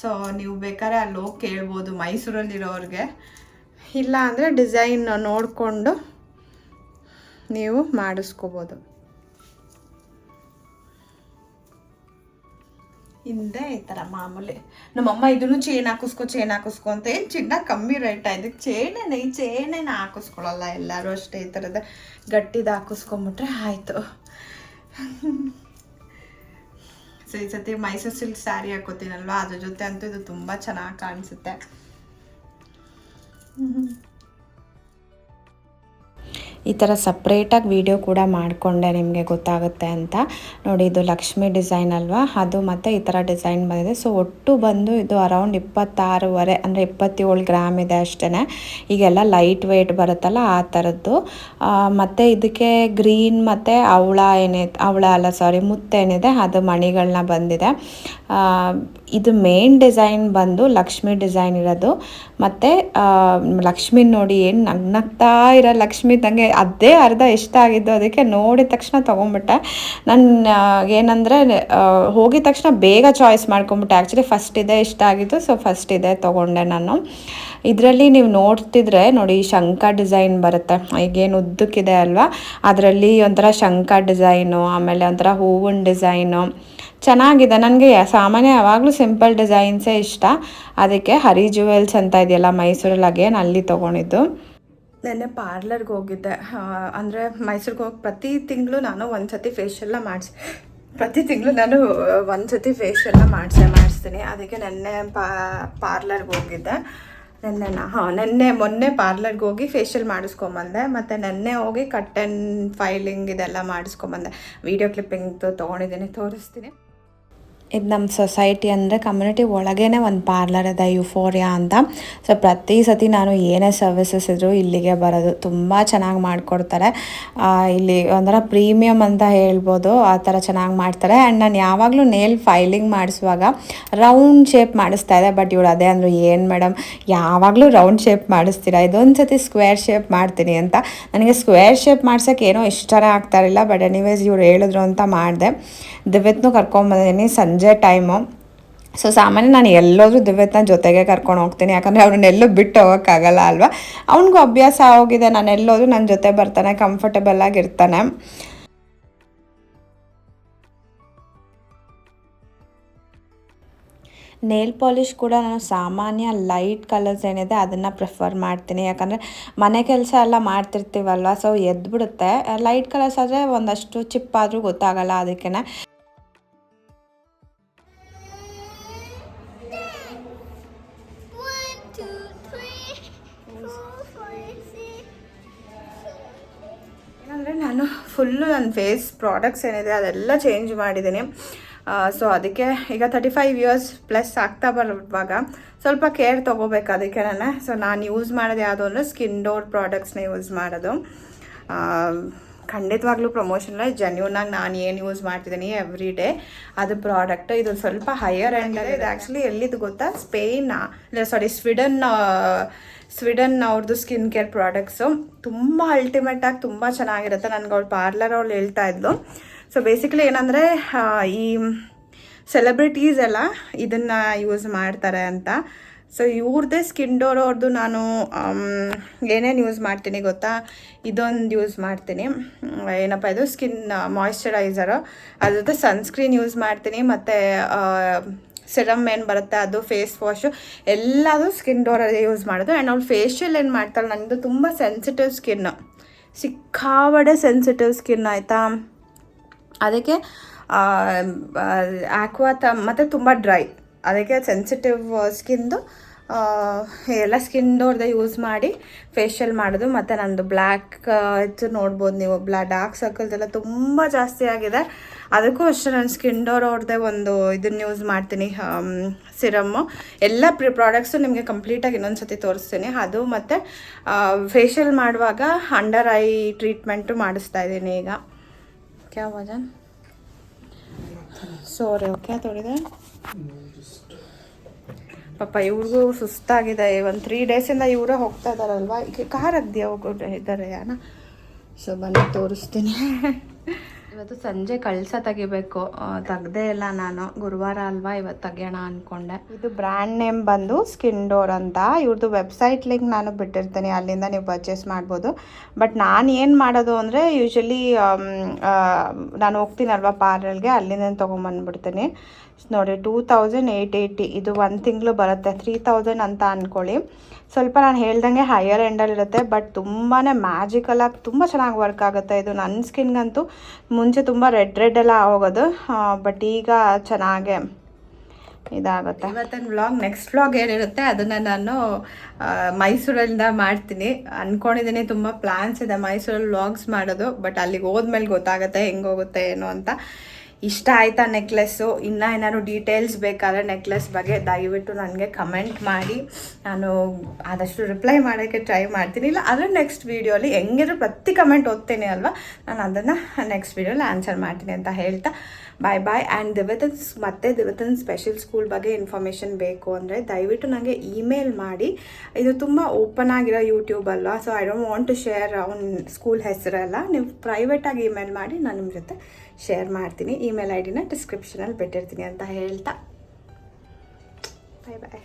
ಸೊ ನೀವು ಬೇಕಾದ್ರೆ ಅಲ್ಲಿ ಹೋಗಿ ಕೇಳ್ಬೋದು ಮೈಸೂರಲ್ಲಿರೋರಿಗೆ. ಇಲ್ಲ ಅಂದರೆ ಡಿಸೈನ್ ನೋಡಿಕೊಂಡು ನೀವು ಮಾಡಿಸ್ಕೋಬೋದು. ಹಿಂದೆ ಈ ಥರ ಮಾಮೂಲಿ. ನಮ್ಮಮ್ಮ ಇದನ್ನು ಚೇನ್ ಹಾಕಿಸ್ಕೊ ಚೇನ್ ಹಾಕಿಸ್ಕೊ ಅಂತ ಏನು ಚಿನ್ನ ಕಮ್ಮಿ ರೇಟ್ ಆಯ್ತು ಚೇನೇನೆ ಈ ಚೇನೇನ ಹಾಕಿಸ್ಕೊಳ್ಳಲ್ಲ ಎಲ್ಲರೂ ಅಷ್ಟೇ ಈ ಥರದ ಗಟ್ಟಿದ ಹಾಕಿಸ್ಕೊಂಬಿಟ್ರೆ ಆಯಿತು. ಸೊ ಈ ಸತಿ ಮೈಸೂರು ಸಿಲ್ಕ್ ಸ್ಯಾರಿ ಹಾಕೋತೀನಲ್ವಾ? ಅದ್ರ ಜೊತೆ ಅಂತೂ ಇದು ತುಂಬ ಚೆನ್ನಾಗಿ ಕಾಣಿಸುತ್ತೆ. ಈ ಥರ ಸಪ್ರೇಟಾಗಿ ವಿಡಿಯೋ ಕೂಡ ಮಾಡಿಕೊಂಡೆ ನಿಮಗೆ ಗೊತ್ತಾಗುತ್ತೆ ಅಂತ. ನೋಡಿ, ಇದು ಲಕ್ಷ್ಮಿ ಡಿಸೈನ್ ಅಲ್ವಾ? ಅದು ಮತ್ತು ಈ ಥರ ಡಿಸೈನ್ ಬಂದಿದೆ. ಸೊ ಒಟ್ಟು ಬಂದು ಇದು ಅರೌಂಡ್ ಇಪ್ಪತ್ತಾರೂವರೆ, ಅಂದರೆ ಇಪ್ಪತ್ತೇಳು ಗ್ರಾಮ್ ಇದೆ ಅಷ್ಟೇ ಈಗೆಲ್ಲ ಲೈಟ್ ವೆಯ್ಟ್ ಬರುತ್ತಲ್ಲ ಆ ಥರದ್ದು ಮತ್ತು ಇದಕ್ಕೆ ಗ್ರೀನ್ ಮತ್ತು ಅವಳ ಏನಿದೆ ಅವಳ ಅಲ್ಲ ಸಾರಿ ಮುತ್ತೇನಿದೆ. ಅದು ಮಣಿಗಳನ್ನ ಬಂದಿದೆ. ಇದು ಮೇನ್ ಡಿಸೈನ್ ಬಂದು ಲಕ್ಷ್ಮಿ ಡಿಸೈನ್ ಇರೋದು. ಮತ್ತು ಲಕ್ಷ್ಮಿ ನೋಡಿ ಏನು ನಗ್ನಗ್ತಾ ಇರೋ ಲಕ್ಷ್ಮಿ ತಂಗೆ ಅದೇ ಅರ್ಧ ಇಷ್ಟ ಆಗಿದ್ದು ಅದಕ್ಕೆ ನೋಡಿದ ತಕ್ಷಣ ತೊಗೊಂಬಿಟ್ಟೆ ನನ್ನ ಏನಂದರೆ ಹೋಗಿದ ತಕ್ಷಣ ಬೇಗ ಚಾಯ್ಸ್ ಮಾಡ್ಕೊಂಬಿಟ್ಟೆ ಆ್ಯಕ್ಚುಲಿ ಫಸ್ಟ್ ಇದೆ ಇಷ್ಟ ಆಗಿದ್ದು ಸೊ ಫಸ್ಟ್ ಇದೆ ತೊಗೊಂಡೆ ನಾನು. ಇದರಲ್ಲಿ ನೀವು ನೋಡ್ತಿದ್ರೆ ನೋಡಿ ಶಂಕ ಡಿಸೈನ್ ಬರುತ್ತೆ. ಈಗೇನು ಉದ್ದಕ್ಕಿದೆ ಅಲ್ವಾ? ಅದರಲ್ಲಿ ಒಂಥರ ಶಂಕ ಡಿಸೈನು ಆಮೇಲೆ ಒಂಥರ ಹೂವಿನ ಡಿಸೈನು ಚೆನ್ನಾಗಿದೆ. ನನಗೆ ಸಾಮಾನ್ಯ ಯಾವಾಗಲೂ ಸಿಂಪಲ್ ಡಿಸೈನ್ಸೇ ಇಷ್ಟ. ಅದಕ್ಕೆ ಹರಿ ಜುವೆಲ್ಸ್ ಅಂತ ಇದೆಯಲ್ಲ ಮೈಸೂರಲ್ಲಿ ಅಗೇನ್ ಅಲ್ಲಿ ತೊಗೊಂಡಿದ್ದು. ನೆನ್ನೆ ಪಾರ್ಲರ್ಗೆ ಹೋಗಿದ್ದೆ. ಅಂದರೆ ಮೈಸೂರಿಗೆ ಹೋಗಿ ಪ್ರತಿ ತಿಂಗಳು ನಾನು ಒಂದು ಸತಿ ಫೇಶಿಯಲ್ನ ಮಾಡಿಸಿ, ಪ್ರತಿ ತಿಂಗಳು ನಾನು ಒಂದು ಸತಿ ಫೇಶಿಯಲ್ನ ಮಾಡಿಸೇ, ಮಾಡಿಸ್ತೀನಿ. ಅದಕ್ಕೆ ನೆನ್ನೆ ಪಾ ಪಾರ್ಲರ್ಗೆ ಹೋಗಿದ್ದೆ. ನೆನ್ನೆನ ಹಾಂ, ನೆನ್ನೆ ಮೊನ್ನೆ ಪಾರ್ಲರ್ಗೆ ಹೋಗಿ ಫೇಶಿಯಲ್ ಮಾಡಿಸ್ಕೊಂಬಂದೆ. ಮತ್ತು ನೆನ್ನೆ ಹೋಗಿ ಕಟ್ ಆ್ಯಂಡ್ ಫೈಲಿಂಗ್ ಇದೆಲ್ಲ ಮಾಡಿಸ್ಕೊಂಬಂದೆ. ವೀಡಿಯೋ ಕ್ಲಿಪ್ಪಿಂಗ್ದು ತೊಗೊಂಡಿದ್ದೀನಿ, ತೋರಿಸ್ತೀನಿ. ಇದು ನಮ್ಮ ಸೊಸೈಟಿ ಅಂದರೆ ಕಮ್ಯುನಿಟಿ ಒಳಗೇನೆ ಒಂದು ಪಾರ್ಲರ್ ಇದೆ ಯುಫೋರಿಯಾ ಅಂತ. ಸೊ ಪ್ರತಿ ಸತಿ ನಾನು ಏನೇ ಸರ್ವಿಸಸ್ ಇದ್ದರೂ ಇಲ್ಲಿಗೆ ಬರೋದು. ತುಂಬ ಚೆನ್ನಾಗಿ ಮಾಡಿಕೊಡ್ತಾರೆ. ಇಲ್ಲಿ ಒಂಥರ ಪ್ರೀಮಿಯಮ್ ಅಂತ ಹೇಳ್ಬೋದು. ಆ ಥರ ಚೆನ್ನಾಗಿ ಮಾಡ್ತಾರೆ. ಆ್ಯಂಡ್ ನಾನು ಯಾವಾಗಲೂ ನೇಲ್ ಫೈಲಿಂಗ್ ಮಾಡಿಸುವಾಗ ರೌಂಡ್ ಶೇಪ್ ಮಾಡಿಸ್ತಾ ಇದೆ ಬಟ್ ಇವಳು ಅದೇ ಅಂದರು, ಏನು ಮೇಡಮ್ ಯಾವಾಗಲೂ ರೌಂಡ್ ಶೇಪ್ ಮಾಡಿಸ್ತೀರಾ? ಇದೊಂದು ಸತಿ ಸ್ಕ್ವೇರ್ ಶೇಪ್ ಮಾಡ್ತೀನಿ ಅಂತ. ನನಗೆ ಸ್ಕ್ವೇರ್ ಶೇಪ್ ಮಾಡ್ಸೋಕ್ಕೆ ಏನೋ ಇಷ್ಟನೇ ಆಗ್ತಾ ಇರಲಿಲ್ಲ. ಬಟ್ ಎನಿವೇಸ್ ಇವ್ರು ಹೇಳಿದ್ರು ಅಂತ ಮಾಡಿದೆ. ದಿವ್ಯತ್ನೂ ಕರ್ಕೊಂಬಂದಿದ್ದೀನಿ ಸಂಜೆ ಟೈಮು ಸೊ ಸಾಮಾನ್ಯ ನಾನು ಎಲ್ಲೋದ್ರೂ ದಿವ್ಯತ್ನ ಜೊತೆಗೆ ಕರ್ಕೊಂಡು ಹೋಗ್ತೀನಿ. ಯಾಕಂದರೆ ಅವ್ರನ್ನೆಲ್ಲೂ ಬಿಟ್ಟು ಹೋಗೋಕ್ಕಾಗಲ್ಲ ಅಲ್ವಾ? ಅವ್ನಿಗೂ ಅಭ್ಯಾಸ ಆಗೋಗಿದೆ. ನಾನು ಎಲ್ಲೋದ್ರೂ ನನ್ನ ಜೊತೆ ಬರ್ತಾನೆ ಕಂಫರ್ಟಬಲ್ ಆಗಿರ್ತಾನೆ ನೇಲ್ ಪಾಲಿಷ್ ಕೂಡ ನಾನು ಸಾಮಾನ್ಯ ಲೈಟ್ ಕಲರ್ಸ್ ಏನಿದೆ ಅದನ್ನು ಪ್ರಿಫರ್ ಮಾಡ್ತೀನಿ. ಯಾಕಂದರೆ ಮನೆ ಕೆಲಸ ಎಲ್ಲ ಮಾಡ್ತಿರ್ತೀವಲ್ವ ಸೊ ಎದ್ಬಿಡುತ್ತೆ. ಲೈಟ್ ಕಲರ್ಸ್ ಆದರೆ ಒಂದಷ್ಟು ಚಿಪ್ಪಾದರೂ ಗೊತ್ತಾಗಲ್ಲ ಅದಕ್ಕೆ ಫುಲ್ಲು ನನ್ನ ಫೇಸ್ ಪ್ರಾಡಕ್ಟ್ಸ್ ಏನಿದೆ ಅದೆಲ್ಲ ಚೇಂಜ್ ಮಾಡಿದ್ದೀನಿ. ಸೊ ಅದಕ್ಕೆ ಈಗ ತರ್ಟಿ ಫೈವ್ ಇಯರ್ಸ್ ಪ್ಲಸ್ ಆಗ್ತಾ ಬರುವಾಗ ಸ್ವಲ್ಪ ಕೇರ್ ತೊಗೋಬೇಕು ಅದಕ್ಕೆ ನಾನು. ಸೊ ನಾನು ಯೂಸ್ ಮಾಡೋದು ಯಾವುದು ಅಂದರೆ ಸ್ಕಿನ್ ಡೋರ್ ಪ್ರಾಡಕ್ಟ್ಸ್ನ ಯೂಸ್ ಮಾಡೋದು. ಖಂಡಿತವಾಗ್ಲೂ ಪ್ರಮೋಷನ್ ಜೆನ್ಯೂನಾಗಿ ನಾನು ಏನು ಯೂಸ್ ಮಾಡ್ತಿದ್ದೀನಿ ಎವ್ರಿ ಡೇ ಅದು ಪ್ರಾಡಕ್ಟ್ ಇದು ಸ್ವಲ್ಪ ಹೈಯರ್ ಆ್ಯಂಡ್ ಇದು. ಆ್ಯಕ್ಚುಲಿ ಎಲ್ಲಿದು ಗೊತ್ತಾ? ಸ್ಪೇನ್ ಸಾರಿ ಸ್ವಿಡನ್ ಸ್ವಿಡನ್ ಅವ್ರದ್ದು ಸ್ಕಿನ್ ಕೇರ್ ಪ್ರಾಡಕ್ಟ್ಸು ತುಂಬ ಅಲ್ಟಿಮೇಟಾಗಿ ತುಂಬ ಚೆನ್ನಾಗಿರುತ್ತೆ. ನನಗೆ ಅವ್ಳು ಪಾರ್ಲರ್ ಅವಳು ಹೇಳ್ತಾ ಇದ್ಲು. ಸೊ ಬೇಸಿಕಲಿ ಏನಂದರೆ ಈ ಸೆಲೆಬ್ರಿಟೀಸ್ ಎಲ್ಲ ಇದನ್ನು ಯೂಸ್ ಮಾಡ್ತಾರೆ ಅಂತ. ಸೊ ಇವ್ರದ್ದೇ ಸ್ಕಿನ್ ಡೋರ್ ಅವ್ರದ್ದು ನಾನು ಏನೇನು ಯೂಸ್ ಮಾಡ್ತೀನಿ ಗೊತ್ತಾ? ಇದೊಂದು ಯೂಸ್ ಮಾಡ್ತೀನಿ. ಏನಪ್ಪ ಇದು? ಸ್ಕಿನ್ ಮಾಯಿಶ್ಚರೈಸರು ಅದ್ರ ಜೊತೆ ಸನ್ಸ್ಕ್ರೀನ್ ಯೂಸ್ ಮಾಡ್ತೀನಿ. ಮತ್ತು ಸಿರಮ್ ಏನು ಬರುತ್ತೆ ಅದು ಫೇಸ್ ವಾಶು ಎಲ್ಲದೂ ಸ್ಕಿನ್ ಡೋರಲ್ಲಿ ಯೂಸ್ ಮಾಡೋದು. ಆ್ಯಂಡ್ ಅವ್ಳು ಫೇಶಿಯಲ್ ಏನು ಮಾಡ್ತಾಳೆ ನನ್ನದು ತುಂಬ ಸೆನ್ಸಿಟಿವ್ ಸ್ಕಿನ್ನು ಸಿಕ್ಕಾವಡೆ ಸೆನ್ಸಿಟಿವ್ ಸ್ಕಿನ್ ಆಯಿತಾ? ಅದಕ್ಕೆ ಆಕ್ವಾ ತ ಮತ್ತು ತುಂಬ ಡ್ರೈ ಅದಕ್ಕೆ ಸೆನ್ಸಿಟಿವ್ ಸ್ಕಿನ್ದು ಎಲ್ಲ ಸ್ಕಿನ್ ಸ್ಕಿನ್ದವ್ರದ್ದೇ ಯೂಸ್ ಮಾಡಿ ಫೇಶಿಯಲ್ ಮಾಡೋದು. ಮತ್ತು ನಂದು ಬ್ಲ್ಯಾಕ್ ಇತ್ತು ನೋಡ್ಬೋದು ನೀವು. ಬ್ಲಾ ಡಾರ್ಕ್ ಸರ್ಕಲ್ಸ್ ಎಲ್ಲ ತುಂಬ ಜಾಸ್ತಿ ಆಗಿದೆ. ಅದಕ್ಕೂ ಅಷ್ಟೇ ನಾನು ಸ್ಕಿನ್ ಡೋರ್ ಅವ್ರದ್ದೇ ಒಂದು ಇದನ್ನು ಯೂಸ್ ಮಾಡ್ತೀನಿ. ಸಿರಮ್ಮು ಎಲ್ಲ ಪ್ರಿ ಪ್ರಾಡಕ್ಟ್ಸು ನಿಮಗೆ ಕಂಪ್ಲೀಟಾಗಿ ಇನ್ನೊಂದು ಸತಿ ತೋರಿಸ್ತೀನಿ. ಅದು ಮತ್ತು ಫೇಶಿಯಲ್ ಮಾಡುವಾಗ ಅಂಡರ್ ಐ ಟ್ರೀಟ್ಮೆಂಟು ಮಾಡಿಸ್ತಾ ಇದ್ದೀನಿ ಈಗ. ಕ್ಯಾ, ವಜನ್? ಸೋರಿ ಓಕೆ ತೊಡಿದೆ. ಪಾಪ ಇವ್ರಿಗೂ ಸುಸ್ತಾಗಿದೆ. ಒಂದು ತ್ರೀ ಡೇಸಿಂದ ಇವರೇ ಹೋಗ್ತಾ ಇದ್ದಾರಲ್ವಾ ಈಗ ಕಾರ್ ಅದ್ದಿ ಹೋಗೋ ಇದ್ದಾರೆ ಯಾನ? ಸೊ ಬನ್ನಿ ತೋರಿಸ್ತೀನಿ. ಇವತ್ತು ಸಂಜೆ ಕಳಸ ತೆಗಿಬೇಕು. ತೆಗ್ದೇ ಇಲ್ಲ ನಾನು. ಗುರುವಾರ ಅಲ್ವಾ ಇವತ್ತು ತೆಗಿಯೋಣ ಅಂದ್ಕೊಂಡೆ ಇದು ಬ್ರ್ಯಾಂಡ್ ನೇಮ್ ಬಂದು ಸ್ಕಿನ್ ಡೋರ್ ಅಂತ. ಇವ್ರದ್ದು ವೆಬ್ಸೈಟ್ ಲಿಂಕ್ ನಾನು ಬಿಟ್ಟಿರ್ತೀನಿ. ಅಲ್ಲಿಂದ ನೀವು ಪರ್ಚೇಸ್ ಮಾಡ್ಬೋದು. ಬಟ್ ನಾನು ಏನು ಮಾಡೋದು ಅಂದರೆ ಯೂಶಲಿ ನಾನು ಹೋಗ್ತೀನಲ್ವ ಪಾರ್ಲರ್ಗೆ ಅಲ್ಲಿಂದ ತೊಗೊಂಬಂದ್ಬಿಡ್ತೀನಿ. ನೋಡಿ ಟೂ ತೌಸಂಡ್ ಏಯ್ಟ್ ಏಯ್ಟಿ ಇದು ಒಂದು ತಿಂಗಳು ಬರುತ್ತೆ. ತ್ರೀ ತೌಸಂಡ್ ಅಂತ ಅಂದ್ಕೊಳ್ಳಿ ಸ್ವಲ್ಪ ನಾನು ಹೇಳ್ದಂಗೆ ಹೈಯರ್ ಎಂಡಲ್ಲಿರುತ್ತೆ ಬಟ್ ತುಂಬಾ ಮ್ಯಾಜಿಕಲಾಗಿ ತುಂಬ ಚೆನ್ನಾಗಿ ವರ್ಕ್ ಆಗುತ್ತೆ. ಇದು ನನ್ನ ಸ್ಕಿನ್ಗಂತೂ ಮುಂಚೆ ತುಂಬ ರೆಡ್ ರೆಡ್ ಎಲ್ಲ ಹೋಗೋದು ಬಟ್ ಈಗ ಚೆನ್ನಾಗೆ ಇದಾಗುತ್ತೆ. ಇವತ್ತಿನ ವ್ಲಾಗ್ ನೆಕ್ಸ್ಟ್ ವ್ಲಾಗ್ ಏನಿರುತ್ತೆ ಅದನ್ನು ನಾನು ಮೈಸೂರಲ್ಲಿಂದ ಮಾಡ್ತೀನಿ. ಅಂದ್ಕೊಂಡಿದ್ದೀನಿ ತುಂಬ ಪ್ಲ್ಯಾನ್ಸ್ ಇದೆ ಮೈಸೂರಲ್ಲಿ ವ್ಲಾಗ್ಸ್ ಮಾಡೋದು ಬಟ್ ಅಲ್ಲಿಗೆ ಹೋದ್ಮೇಲೆ ಗೊತ್ತಾಗುತ್ತೆ ಹೆಂಗೋಗುತ್ತೆ ಏನು ಅಂತ. ಇಷ್ಟ ಆಯ್ತಾ ನೆಕ್ಲೆಸ್ಸು ಇನ್ನೂ ಏನಾದ್ರು ಡೀಟೇಲ್ಸ್ ಬೇಕಾದರೆ ನೆಕ್ಲೆಸ್ ಬಗ್ಗೆ ದಯವಿಟ್ಟು ನನಗೆ ಕಮೆಂಟ್ ಮಾಡಿ. ನಾನು ಆದಷ್ಟು ರಿಪ್ಲೈ ಮಾಡೋಕ್ಕೆ ಟ್ರೈ ಮಾಡ್ತೀನಿ. ಇಲ್ಲ, ಅದರ ನೆಕ್ಸ್ಟ್ ವೀಡಿಯೋಲಿ ಹೆಂಗಿದ್ರು ಪ್ರತಿ ಕಮೆಂಟ್ ಓದ್ತೇನೆ ಅಲ್ವಾ? ನಾನು ಅದನ್ನು ನೆಕ್ಸ್ಟ್ ವೀಡಿಯೋಲಿ ಆನ್ಸರ್ ಮಾಡ್ತೀನಿ ಅಂತ ಹೇಳ್ತಾ. ಬಾಯ್ ಬಾಯ್ ಆ್ಯಂಡ್ ದಿವತನ್ಸ್ ಮತ್ತೆ ದಿವತನ್ ಸ್ಪೆಷಲ್ ಸ್ಕೂಲ್ ಬಗ್ಗೆ ಇನ್ಫಾರ್ಮೇಷನ್ ಬೇಕು ಅಂದರೆ ದಯವಿಟ್ಟು ನನಗೆ ಇಮೇಲ್ ಮಾಡಿ. ಇದು ತುಂಬ ಓಪನ್ ಆಗಿರೋ ಯೂಟ್ಯೂಬ್ ಅಲ್ವಾ? So I don't want to share ಅವ್ನ ಸ್ಕೂಲ್ ಹೆಸರೆಲ್ಲ ನೀವು ಪ್ರೈವೇಟಾಗಿ ಇಮೇಲ್ ಮಾಡಿ, ನಾನು ನಿಮ್ಮ ಜೊತೆ ಶೇರ್ ಮಾಡ್ತೀನಿ. ಇಮೇಲ್ ಐ ಡಿನ ಡಿಸ್ಕ್ರಿಪ್ಷನಲ್ಲಿ ಬಿಟ್ಟಿರ್ತೀನಿ ಅಂತ ಹೇಳ್ತಾ. ಬಾಯ್ ಬಾಯ್